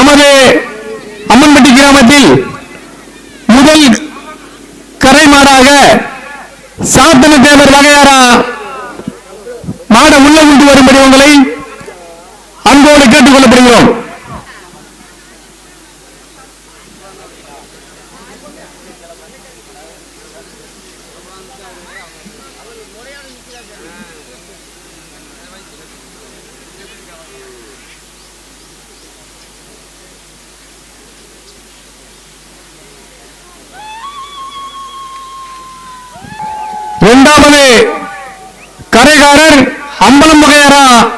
நமது அம்மன்பட்டி கிராமத்தில் முதல் கரை மாடாக சாத்தன தேவர் வகையாரா மாட உள்ள கொண்டு வரும்படி உங்களை அன்போடு கேட்டுக் கொள்ளப்படுகிறோம் இரண்டாவது கரைகாரர் அம்பலம் வகையாரா?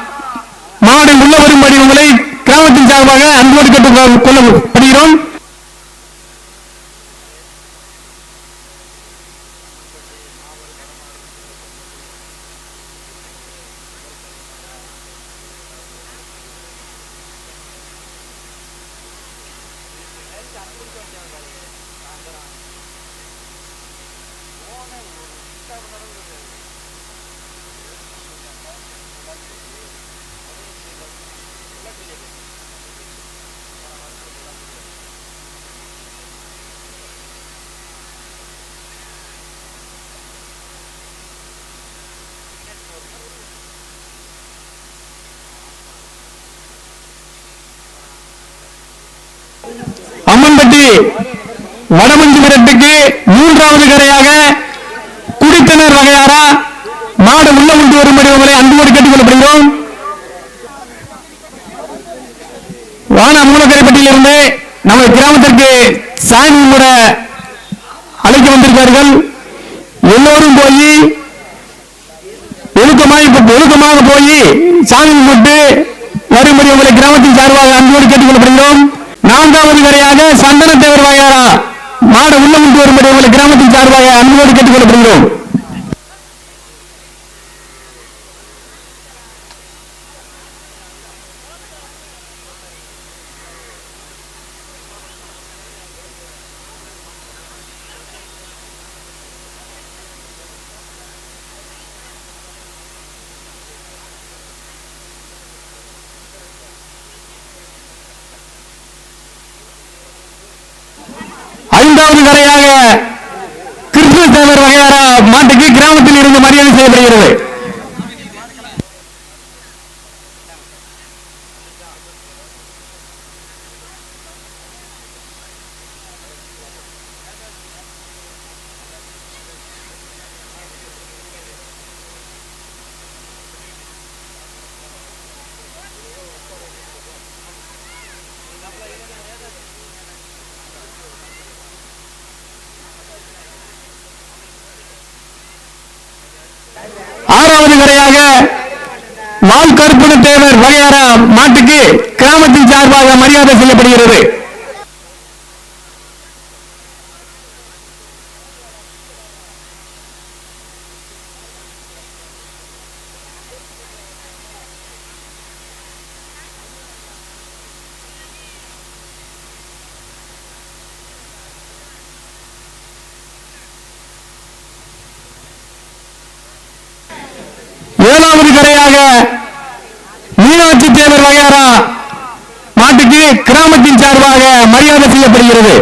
மாவட்டம் உள்ள வரும்படி உங்களை கிராமத்தின் சார்பாக அன்போடு கேட்டுக் கொள்ளப்படுகிறோம். அம்மன்பட்டி மூன்றாவது கரையாக குடித்தனர் வகையாரா? மாடு உள்ள கொண்டு வரும்படி உங்களை அன்போடு கேட்டுக்கொள்ளப்படுகிறோம். வான மூலக்கரைப்பட்டியிலிருந்து நமது கிராமத்திற்கு சாமி கூட அழைக்க வந்திருக்கார்கள் எல்லோரும் போய் ஒழுக்கமாக ஒழுக்கமாக போய் சாமி கும்பிட்டு வரும்படி உங்களை கிராமத்தின் சார்பாக அன்போடு கேட்டுக்கொள்ளப்படுகிறோம். கொள்ளப்படுகிறோம் சார்பாக கரையாக சந்தன தேவர் வாயாரா மாடு உள்ள கொண்டு வரும்படி உங்களை கிராமத்தின் சார்பாக அன்போடு கேட்டுக் கொள்ளப்படுகிறோம் ஐந்தாவது கரையாக கிருஷ்ண வகையார மாட்டுக்கு கிராமத்தில் இருந்து மரியாதை செய்யப்படுகிறது. ஆறாவது முறையாக வால் கருப்பண தேவர் வகையாரா மாட்டுக்கு கிராமத்தின் சார்பாக மரியாதை செய்யப்படுகிறது துணையாக மீனாட்சி தேவர் வயாரா மாட்டுக்கு கிராமத்தின் சார்பாக மரியாதை செய்யப்படுகிறது.